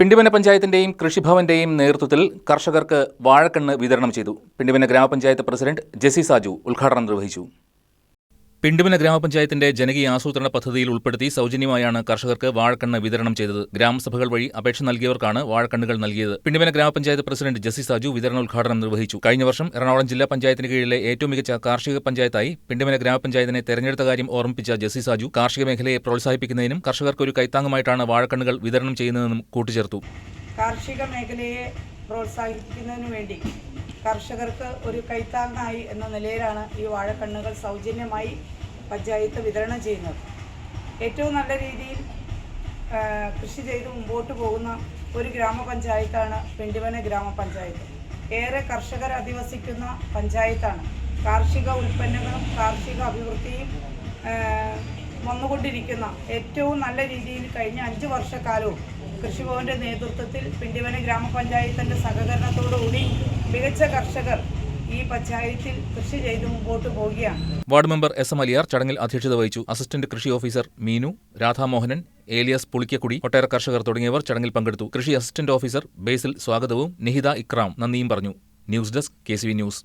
പിണ്ടിവന പഞ്ചായത്തിന്റെയും കൃഷിഭവന്റെയും നേതൃത്വത്തിൽ കർഷകർക്ക് വാഴക്കണ്ണ് വിതരണം ചെയ്തു. പിണ്ടിമന ഗ്രാമപഞ്ചായത്ത് പ്രസിഡന്റ് ജെസി സാജു ഉദ്ഘാടനം നിർവഹിച്ചു. പിണ്ടിവന ഗ്രാമപഞ്ചായത്തിന്റെ ജനകീയ ആസൂത്രണ പദ്ധതിയിൽ ഉൾപ്പെടുത്തി സൗജന്യമായാണ് കർഷകർക്ക് വാഴക്കണ്ണ് വിതരണം ചെയ്തത്. ഗ്രാമസഭകൾ വഴി അപേക്ഷ നൽകിയവർക്കാണ് വാഴക്കണ്ണുകൾ നൽകിയത്. പിണ്ടുമല ഗ്രാമപഞ്ചായത്ത് പ്രസിഡന്റ് ജെസി സാജു വിതരണോദ്ഘാടനം നിർവഹിച്ചു. കഴിഞ്ഞ വർഷം എറണാകുളം ജില്ലാ പഞ്ചായത്തിന് കീഴിലെ ഏറ്റവും മികച്ച കാർഷിക പഞ്ചായത്തായി പിണ്ടുമല ഗ്രാമപഞ്ചായത്തിനെ തെരഞ്ഞെടുത്ത കാര്യം ഓർമ്മിപ്പിച്ച ജെസി സാജു കാർഷിക മേഖലയെ പ്രോത്സാഹിപ്പിക്കുന്നതിനും കർഷകർക്ക് ഒരു കൈത്താങ്ങുമായിട്ടാണ് വാഴക്കണ്ണുകൾ വിതരണം ചെയ്യുന്നതെന്നും കൂട്ടിച്ചേർത്തു. കാർഷിക മേഖലയെ വേണ്ടി കർഷകർക്ക് ഒരു കൈത്താങ്ങായി എന്ന നിലയിലാണ് ഈ വാഴക്കണ്ണുകൾ സൗജന്യമായി പഞ്ചായത്ത് വിതരണം ചെയ്യുന്നത്. ഏറ്റവും നല്ല രീതിയിൽ കൃഷി ചെയ്ത് മുമ്പോട്ട് പോകുന്ന ഒരു ഗ്രാമപഞ്ചായത്താണ് പിണ്ടിവന ഗ്രാമപഞ്ചായത്ത്. ഏറെ കർഷകർ അധിവസിക്കുന്ന പഞ്ചായത്താണ്. കാർഷിക ഉൽപ്പന്നങ്ങളും കാർഷിക അഭിവൃദ്ധിയും വന്നുകൊണ്ടിരിക്കുന്ന ഏറ്റവും നല്ല രീതിയിൽ കഴിഞ്ഞ അഞ്ച് വർഷക്കാലവും കൃഷിഭവന്റെ നേതൃത്വത്തിൽ പിണ്ടിവന ഗ്രാമപഞ്ചായത്തിന്റെ സഹകരണത്തോടുകൂടി മികച്ച കർഷകർ ഈ പഞ്ചായത്തിൽ കൃഷി ചെയ്ത് മുമ്പോട്ട് പോവുകയാണ്. Ward member S M Aliyar ചടങ്ങിൽ അധ്യക്ഷത വഹിച്ചു. അസിസ്റ്റന്റ് കൃഷി ഓഫീസർ മീനു രാധാമോഹനൻ ഏലിയസ് പുളിക്കക്കുടി ഒട്ടേറെ കർഷകർ തുടങ്ങിയവർ ചടങ്ങിൽ പങ്കെടുത്തു. കൃഷി അസിസ്റ്റന്റ് ഓഫീസർ ബേസിൽ സ്വാഗതവും നിഹിത ഇക്രാം നന്ദിയും പറഞ്ഞു. News desk K news.